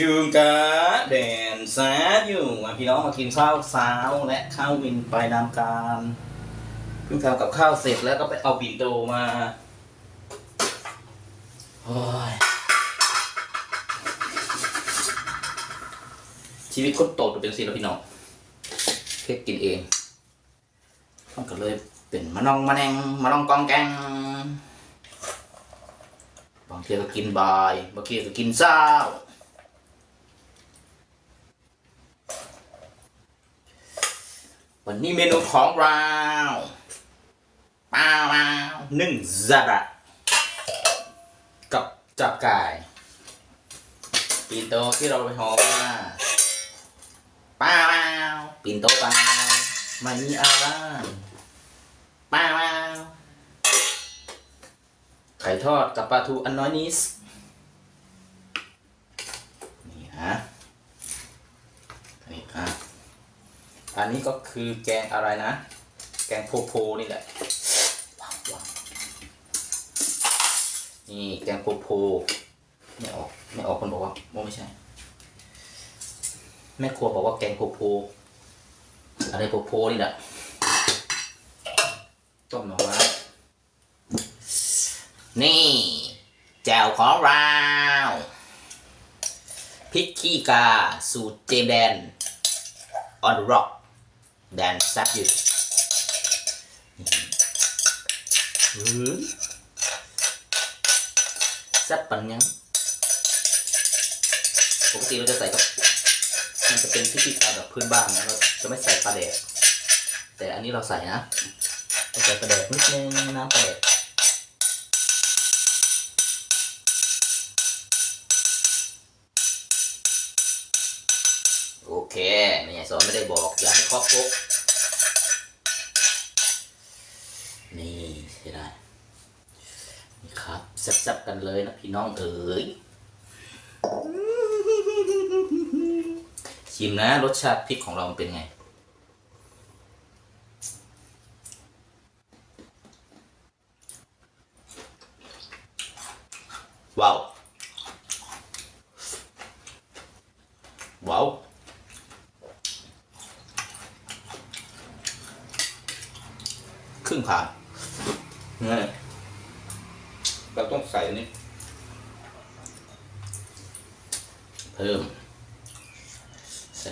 จูงกะแดนแซดอยู่มาพี่น้องมากินข้าวเช้าและข้าววินไปนำการเพิ่งทำกับข้าวเสร็จแล้วก็ไปเอาปิ่นโตมาโอ้ยชีวิตคนโตเป็นสิแล้วพี่น้องเพ็กกินเองต้องก็เลยเป็นมะนองมะแนงมะนองกองแกงบางทีก็กินบ่ายบางทีก็กินเช้า วันนี้เมนูของเราป้าวป้านึ่งซาบะกับจับไก่ปินโตที่เราไปห่อมาป้าป้าวปินโตป้าวไม่มีอะไรป้าวป้าวไข่ทอดกับปลาทูอันน้อยนิดนี่ฮะนี่อะ อันนี้ก็คือแกงอะไรนะ แกงโพโพนี่แหละนี่แกงโพโพไม่ออกไม่ออกคนบอกว่าโมไม่ใช่ แม่ครัวบอกว่าแกงโพโพอะไรโพโพนี่แหละต้มหน่อไม้นี่แจ่วของเราพริกขี้กา สูตรเจมแดน on the rock แดนซับอยู่หือซับปันยังปกติเราจะใส่กับมันจะเป็นพิธีการแบบพื้นบ้านนะเราจะไม่ใส่ปลาแดกแต่อันนี้เราใส่นะเราใส่ปลาแดกนิดนึงน้ำปลาแดก เคไม่ใหญ่สอนไม่ได้บอก อย่าให้ครอบครบนี่ใช่ได้นี่ครับซ่บๆกันเลยนะพี่น้องเอ๋ยชิมนะ รสชาติพริกของเรามันเป็นไง ว้าว ว้าว ครึ่งผ่านนี่เราต้องใส่นี้เพิ่ม ใส่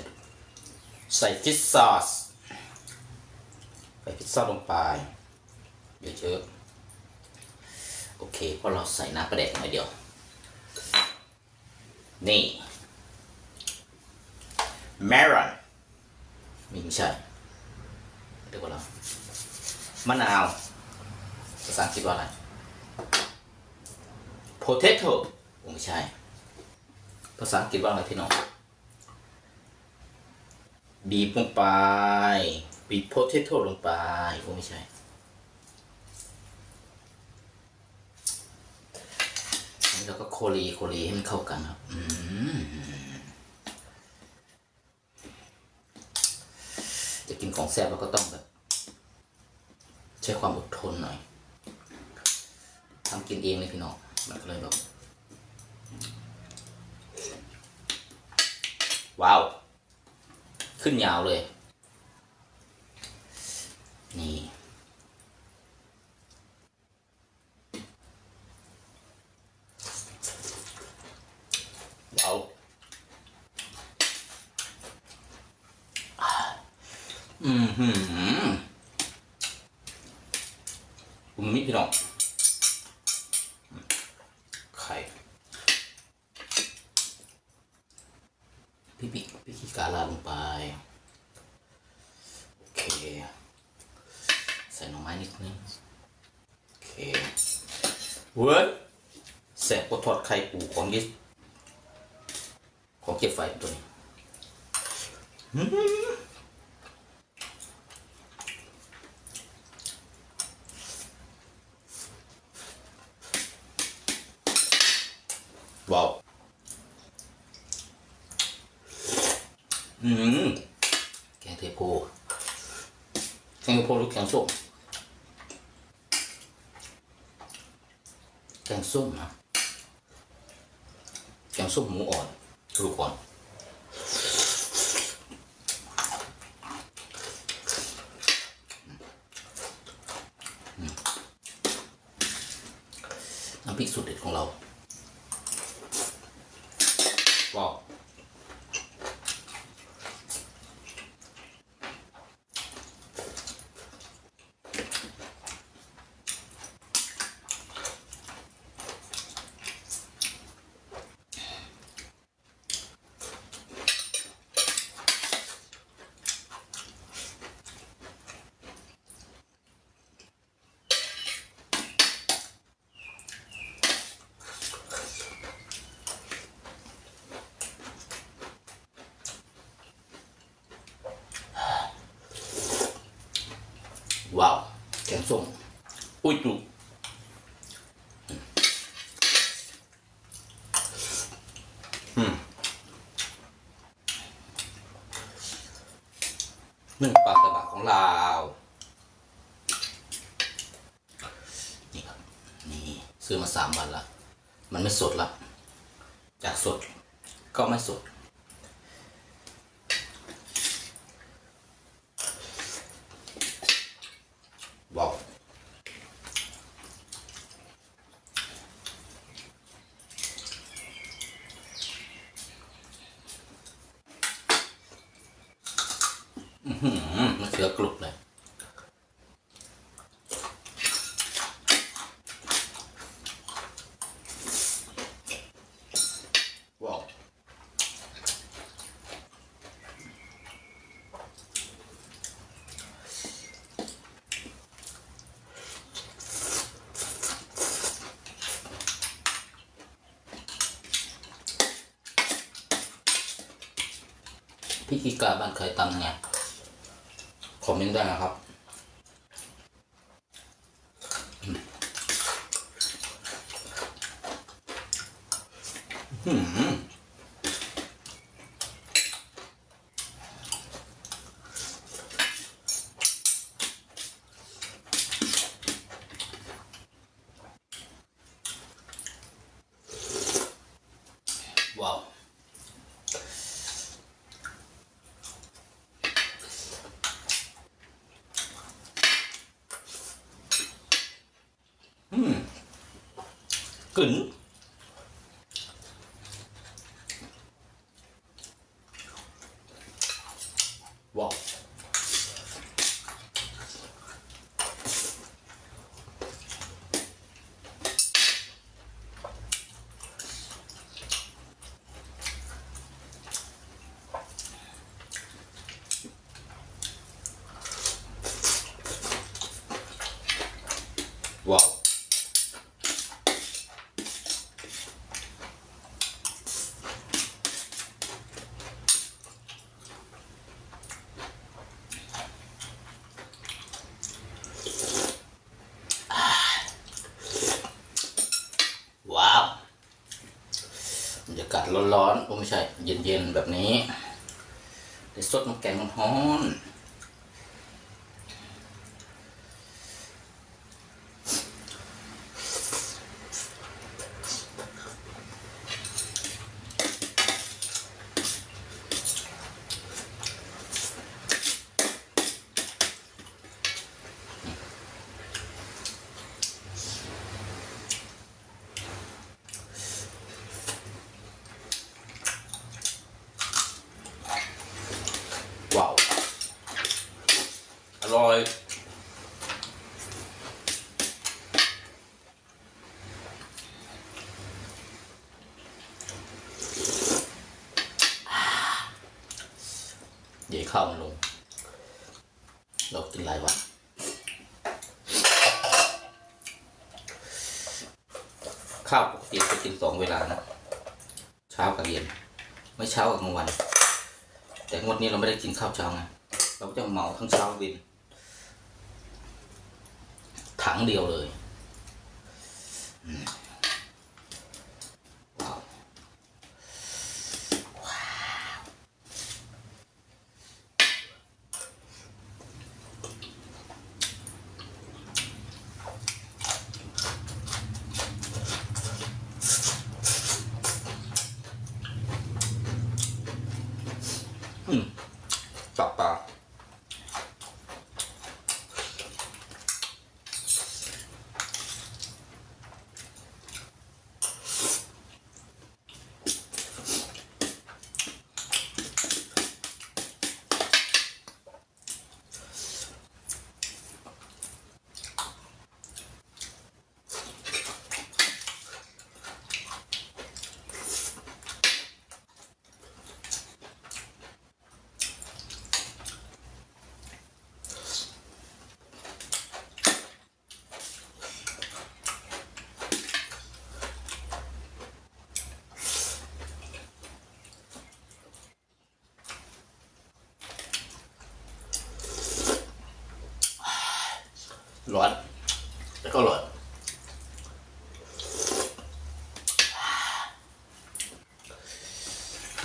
ใส่ฟิชซอสใส่ฟิชซอสลงไปเยอะๆโอเคเพราะเราใส่น้ำประเด็กหน่อยเดียว นี่เมรอนไม่ใช่เดี๋ยวก่อนเรา มะนาวภาษาอังกฤษว่าอะไร potato โอ้ไม่ใช่ ภาษาอังกฤษว่าอะไรพี่น้อง บีบลงไป บีบ potato ลงไปโอ้ไม่ใช่ แล้วก็โคลีโคลีให้มันเข้ากันครับจะกินของแซ่บเราก็ต้องแบบ ช้ความอดทนหน่อยทำกินเองเลยพี่น้องมันก็เลยแบบว้าว ขึ้นยาวเลย นี่ว้าวอืมหืม ผมมิ พี่น้องไข่พี่พี่พี่ขี้กาลาลงไป โอเค ใส่หน่อไม้นิดนึง โอเคเว้ยแสบกว่าทอดไข่ปูของยิสของเก็บไฟตัวนี้อื้อหือ ว้าวอืมแกงเทโพแกงเทโพหรือแกงส้มแกงส้มนะแกงส้มหมูอ่อนทุกคนอืมน้ำพริกสุดเด็ดของเรา ว้าว ว้าวแกงส้มอุ้ยจุนึ่งปลาตะบะของเรานี่ครับ นี่ซื้อมาสามวันละ มันไม่สดละ จากสดก็ไม่สด ว้าว อื้อหื อมะเขือกรุบเลยว้าวพี่กีกาบ้านเคยตำยังไง คอมเมนต์ได้นะครับอืมอื้อหือว้าว อืม กึ๋นว้าวว้าว ว้าวบ ร้อนๆโอ้ไม่ใช่ เย็นๆ แบบนี้ได้สดน้ำแกงมันฮ้อนว้าว อร่อย เดี๋ยวข้าวมันลง เรากินหลายวันข้าวปกติจะกินสองเวลานะเช้ากับเย็น ไม่เช้ากับกลางวัน แต่งวดนี้เราไม่ได้กินข้าวเช้าไงเราจะเหมาทั้งเช้าเย็นถังเดียวเลย ร้อนแล้วก็ร้อน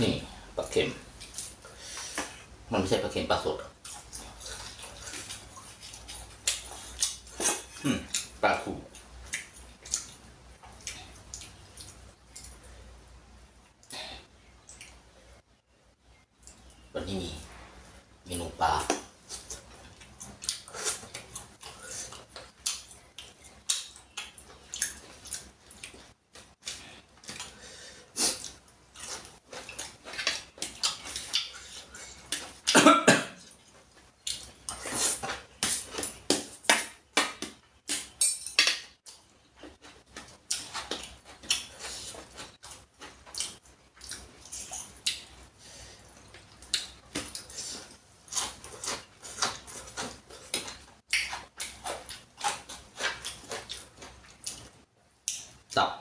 นี่ปลาเค็ม มันไม่ใช่ปลาเค็มปลาสดปลาคูวันนี้มีนูปลา ตับ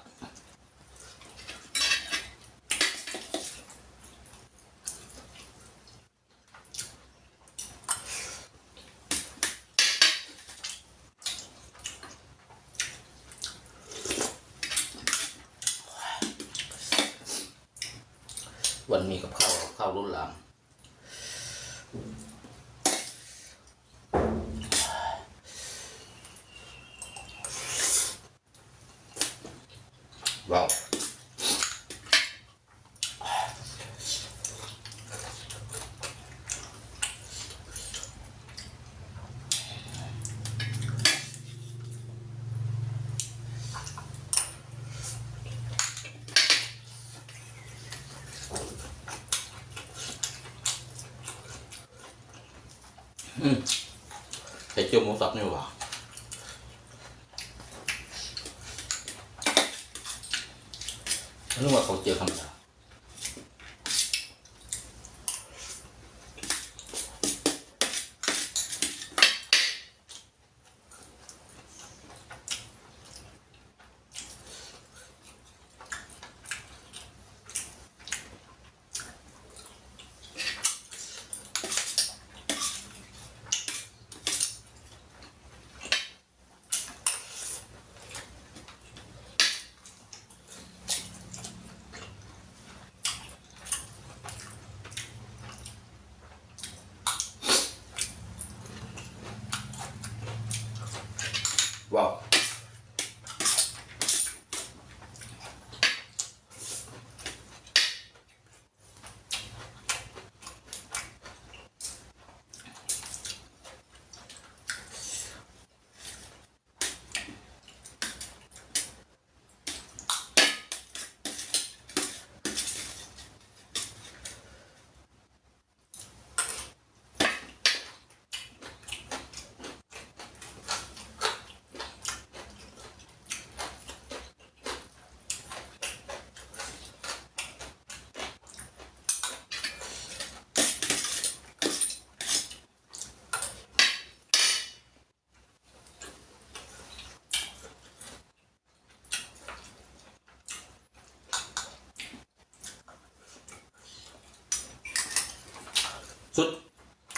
วันนี้กับข้าวข้าวรุ่นหลังาว ไข่เจียวหมูสับนี่หว่านึกว่าเขาเจียวธรรมดา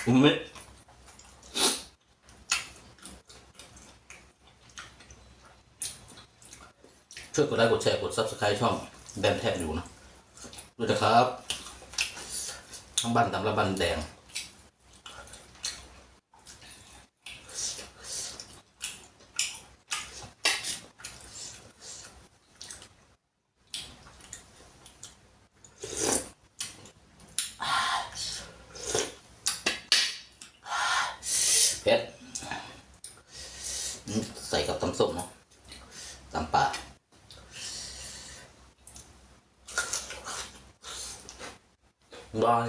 อุมเมะช่วยกดไลค์กดแชร์กด subscribe ช่องแบนแทบอยู่นะด้วยนะครับ ทั้งบ้านตำละบันแดงำส้มเนาะ ตำป่าบาย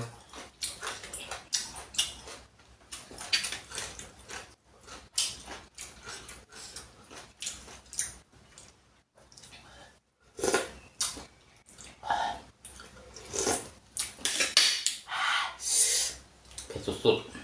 เผ็ดสุดๆ